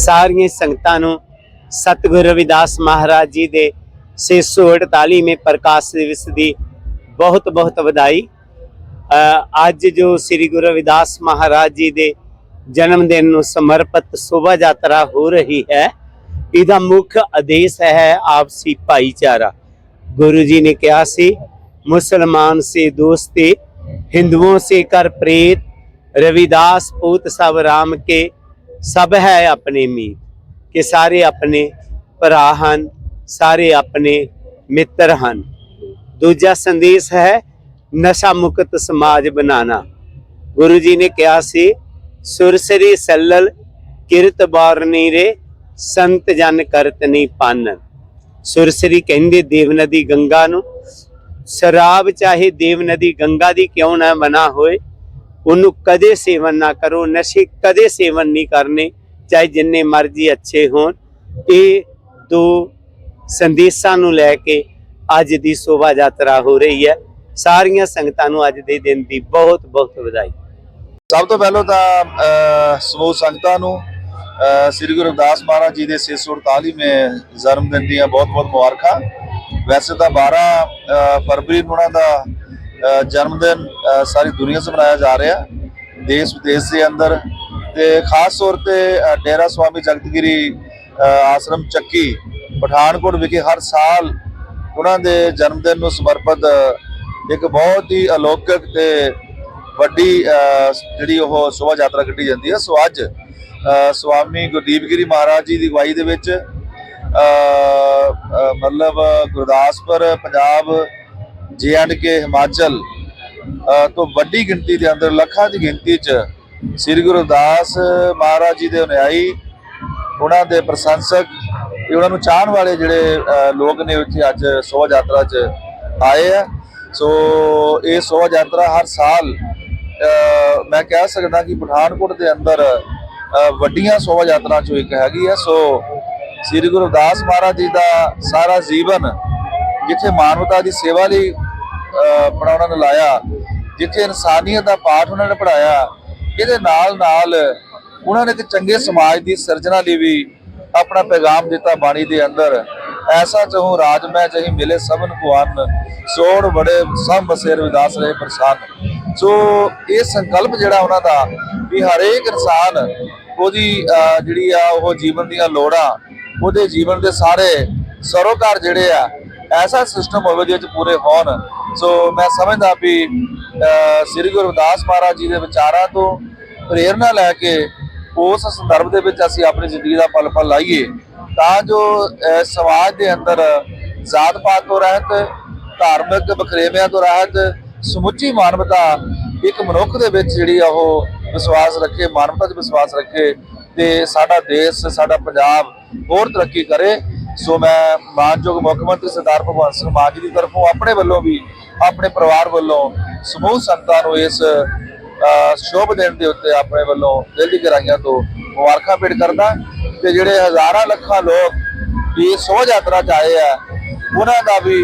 ਸਾਰੀਆਂ ਸੰਗਤਾਂ ਨੂੰ ਸਤਿਗੁਰੂ ਰਵਿਦਾਸ ਮਹਾਰਾਜ ਜੀ ਦੇ 648ਵੇਂ ਪ੍ਰਕਾਸ਼ ਦਿਵਸ ਦੀ ਬਹੁਤ ਬਹੁਤ ਵਧਾਈ ਅ, ਅੱਜ ਜੋ ਸ੍ਰੀ ਗੁਰੂ ਰਵਿਦਾਸ ਮਹਾਰਾਜ ਜੀ ਦੇ ਜਨਮ ਦਿਨ ਨੂੰ ਸਮਰਪਿਤ ਸ਼ੋਭਾ ਯਾਤਰਾ ਹੋ ਰਹੀ ਹੈ ਇਹਦਾ ਮੁੱਖ ਆਦੇਸ਼ ਹੈ ਆਪਸੀ ਭਾਈਚਾਰਾ ਗੁਰੂ ਜੀ ਨੇ ਕਿਹਾ ਸੀ ਮੁਸਲਮਾਨ ਸੇ ਦੋਸਤੀ ਹਿੰਦੂਆਂ ਸੇ ਕਰ प्रीत रविदास पूत सब राम के ਸਭ ਹੈ ਆਪਣੇ ਮੀਤ, ਕਿ ਸਾਰੇ ਆਪਣੇ ਭਰਾ ਹਨ, ਸਾਰੇ ਆਪਣੇ ਮਿੱਤਰ ਹਨ। ਦੂਜਾ ਸੰਦੇਸ਼ ਹੈ, ਨਸ਼ਾ ਮੁਕਤ ਸਮਾਜ ਬਣਾਣਾ ਗੁਰੂ ਜੀ ਨੇ ਕਿਹਾ ਸੀ ਸੁਰਸਰੀ ਸੱਲਲ ਕਿਰਤ ਬਾਰਨੀ ਰੇ ਸੰਤ ਜਨ ਕਰਤ ਨਹੀਂ ਪਾਨਨ ਸੁਰਸਰੀ ਕਹਿੰਦੇ, ਦੇਵ ਨਦੀ ਗੰਗਾ ਨੂੰ, ਸ਼ਰਾਬ ਚਾਹੇ ਦੇਵ ਨਦੀ ਗੰਗਾ ਦੀ ਕਿਉਂ ਨਾ ਮਨਾ ਹੋਏ ਉਹਨੂੰ ਕਦੇ ਸੇਵਨ ਨਾ ਕਰੋ, ਨਸ਼ੇ ਕਦੇ ਸੇਵਨ ਨਹੀਂ ਕਰਨੇ, ਚਾਹੇ ਜਿੰਨੇ ਮਰਜ਼ੀ ਅੱਛੇ ਹੋਣ। ਇਹ ਦੋ ਸੰਦੇਸ਼ਾਂ ਨੂੰ ਲੈ ਕੇ ਅੱਜ ਦੀ ਸ਼ੋਭਾ ਯਾਤਰਾ ਹੋ ਰਹੀ ਹੈ। ਸਾਰੀਆਂ ਸੰਗਤਾਂ ਨੂੰ ਅੱਜ ਦੇ ਦਿਨ ਦੀ ਬਹੁਤ ਬਹੁਤ ਵਧਾਈ। ਸਭ ਤੋਂ ਪਹਿਲਾਂ ਤਾਂ ਸਮੂਹ ਸੰਗਤਾਂ ਨੂੰ ਸ੍ਰੀ ਗੁਰੂ ਰਵਿਦਾਸ ਮਹਾਰਾਜ ਜੀ ਦੇ 648ਵੇਂ ਜਨਮ ਦਿਨ ਦੀਆਂ ਬਹੁਤ-ਬਹੁਤ ਮੁਬਾਰਕਾਂ। ਵੈਸੇ ਤਾਂ 12 ਫਰਵਰੀ ਨੂੰ ਉਹਨਾਂ ਦਾ ਜਨਮ ਦਿਨ ਸਾਰੀ ਦੁਨੀਆ 'ਚ ਮਨਾਇਆ ਜਾ ਰਿਹਾ। ਦੇਸ਼ ਵਿਦੇਸ਼ ਦੇ ਅੰਦਰ ਤੇ ਖਾਸ ਤੌਰ ਤੇ ਡੇਰਾ ਸਵਾਮੀ ਜਗਤਗਿਰੀ ਆਸ਼ਰਮ ਚੱਕੀ, ਪਠਾਨਕੋਟ ਵਿਖੇ ਹਰ ਸਾਲ ਉਹਨਾਂ ਦੇ ਜਨਮ ਦਿਨ ਨੂੰ ਸਮਰਪਿਤ ਇੱਕ ਬਹੁਤ ਹੀ ਅਲੌਕਿਕ ਤੇ ਵੱਡੀ ਜਿਹੜੀ ਉਹ ਸ਼ੋਭਾ ਯਾਤਰਾ ਕੱਢੀ ਜਾਂਦੀ ਹੈ। ਸੋ ਅੱਜ ਸਵਾਮੀ ਗੁਰਦੀਪ ਗਿਰੀ ਮਹਾਰਾਜ ਜੀ ਦੀ ਅਗਵਾਈ ਦੇ ਵਿੱਚ ਮਤਲਬ ਗੁਰਦਾਸਪੁਰ, ਪੰਜਾਬ ਜੇ ਐਂਡ ਕੇ ਹਿਮਾਚਲ ਤੋਂ ਵੱਡੀ ਗਿਣਤੀ ਦੇ ਅੰਦਰ, ਲੱਖਾਂ ਦੀ ਗਿਣਤੀ 'ਚ ਸ੍ਰੀ ਗੁਰੂ ਰਵਿਦਾਸ ਮਹਾਰਾਜ ਜੀ ਦੇ ਅਨੁਯਾਈ, ਉਹਨਾਂ ਦੇ ਪ੍ਰਸ਼ੰਸਕ ਤੇ ਉਹਨਾਂ ਨੂੰ ਚਾਹਣ ਵਾਲੇ ਜਿਹੜੇ ਲੋਕ ਨੇ ਉੱਥੇ ਅੱਜ ਸ਼ੋਭਾ ਯਾਤਰਾ 'ਚ ਆਏ ਆ। ਸੋ ਇਹ ਸ਼ੋਭਾ ਯਾਤਰਾ ਹਰ ਸਾਲ ਮੈਂ ਕਹਿ ਸਕਦਾ ਕਿ ਪਠਾਨਕੋਟ ਦੇ ਅੰਦਰ ਵੱਡੀਆਂ ਸ਼ੋਭਾ ਯਾਤਰਾ 'ਚੋਂ ਇੱਕ ਹੈਗੀ ਹੈ ਸੋ ਸ੍ਰੀ ਗੁਰੂ ਰਵਿਦਾਸ ਮਹਾਰਾਜ ਜੀ ਦਾ ਸਾਰਾ ਜੀਵਨ ਜਿੱਥੇ ਮਾਨਵਤਾ ਦੀ ਸੇਵਾ ਲਈ ਆਪਣਾ ਉਹਨਾਂ ਨੇ ਲਾਇਆ, ਜਿੱਥੇ ਇਨਸਾਨੀਅਤ ਦਾ ਪਾਠ ਉਹਨਾਂ ਨੇ ਪੜਾਇਆ ਇਹਦੇ ਨਾਲ ਨਾਲ ਉਹਨਾਂ ਨੇ ਇੱਕ ਚੰਗੇ ਸਮਾਜ ਦੀ ਸਿਰਜਣਾ ਲਈ ਵੀ ਆਪਣਾ ਪੈਗਾਮ ਦਿੱਤਾ ਬਾਣੀ ਦੇ ਅੰਦਰ। ਐਸਾ ਚਾਹੂੰ ਰਾਜ ਮੈਂ ਜਹੀ ਮਿਲੇ ਸਭਨ ਕੋ ਅੰਨ ਸੋੜ ਬੜੇ ਸਭ ਬਸੇ ਰਵਿਦਾਸ ਰਹੇ ਪ੍ਰਸਾਦ ਸੋ ਇਹ ਸੰਕਲਪ ਜਿਹੜਾ ਉਹਨਾਂ ਦਾ ਵੀ ਹਰੇਕ ਇਨਸਾਨ ਉਹਦੀ ਜਿਹੜੀ ਆ ਉਹ ਜੀਵਨ ਦੀਆਂ ਲੋੜਾਂ, ਉਹਦੇ ਜੀਵਨ ਦੇ ਸਾਰੇ ਸਰੋਕਾਰ ਜਿਹੜੇ ਆ ਐਸਾ ਸਿਸਟਮ ਹੋਵੇ ਜਿਹਦੇ ਚ ਪੂਰੇ ਹੋਣ। ਸੋ ਮੈਂ ਸਮਝਦਾ ਵੀ ਸ੍ਰੀ ਗੁਰੂ ਰਵਿਦਾਸ ਮਹਾਰਾਜ ਜੀ ਦੇ ਵਿਚਾਰਾਂ ਤੋਂ ਪ੍ਰੇਰਣਾ ਲੈ ਕੇ ਉਸ ਸੰਦਰਭ ਦੇ ਵਿੱਚ ਅਸੀਂ ਆਪਣੀ ਜ਼ਿੰਦਗੀ ਦਾ ਪਲ ਪਲ ਲਾਈਏ, ਤਾਂ ਜੋ ਸਮਾਜ ਦੇ ਅੰਦਰ ਜਾਤ ਪਾਤ ਤੋਂ ਰਹਿਤ, ਧਾਰਮਿਕ ਬਖਰੇਵਿਆਂ ਤੋਂ ਰਹਿਤ, ਸਮੁੱਚੀ ਮਾਨਵਤਾ ਇੱਕ ਮਨੁੱਖ ਦੇ ਵਿੱਚ ਜਿਹੜੀ ਆ ਉਹ ਵਿਸ਼ਵਾਸ ਰੱਖੇ, ਮਾਨਵਤਾ 'ਚ ਵਿਸ਼ਵਾਸ ਰੱਖੇ ਤੇ ਸਾਡਾ ਦੇਸ਼, ਸਾਡਾ ਪੰਜਾਬ ਹੋਰ ਤਰੱਕੀ ਕਰੇ। ਸੋ ਮੈਂ ਮਾਨਯੋਗ ਮੁੱਖ ਮੰਤਰੀ ਸਰਦਾਰ ਭਗਵੰਤ ਸਿੰਘ ਮਾਨ ਜੀ ਦੀ ਤਰਫੋਂ ਆਪਣੇ ਵੱਲੋਂ ਵੀ, ਆਪਣੇ ਪਰਿਵਾਰ ਵੱਲੋਂ ਸਮੂਹ ਸੰਤਾਂ ਨੂੰ ਇਸ ਸ਼ੋਭ ਸ਼ੁਭ ਦਿਨ ਦੇ ਉੱਤੇ ਆਪਣੇ ਵੱਲੋਂ ਦਿਲ ਦੀ ਗਹਿਰਾਈਆਂ ਤੋਂ ਮੁਬਾਰਕਾਂ ਭੇਟ ਕਰਦਾ ਤੇ ਜਿਹੜੇ ਹਜ਼ਾਰਾਂ ਲੱਖਾਂ ਲੋਕ ਇਹ ਇਸ ਸ਼ੋਭਾ ਯਾਤਰਾ 'ਚ ਆਏ ਆ, ਉਹਨਾਂ ਦਾ ਵੀ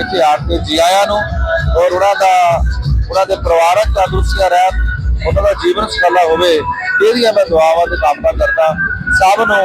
ਇੱਥੇ ਆਣ ਕੇ ਜੀ ਆਇਆਂ ਨੂੰ ਔਰ ਉਹਨਾਂ ਦਾ, ਉਹਨਾਂ ਦੇ ਪਰਿਵਾਰਕ ਤੰਦਰੁਸਤੀਆਂ ਰਹਿਣ, ਉਹਨਾਂ ਦਾ ਜੀਵਨ ਸੁਖਾਲਾ ਹੋਵੇ, ਇਹਦੀਆਂ ਮੈਂ ਦੁਆਵਾਂ ਤੇ ਕਾਮਨਾ ਕਰਦਾ। ਸਭ ਨੂੰ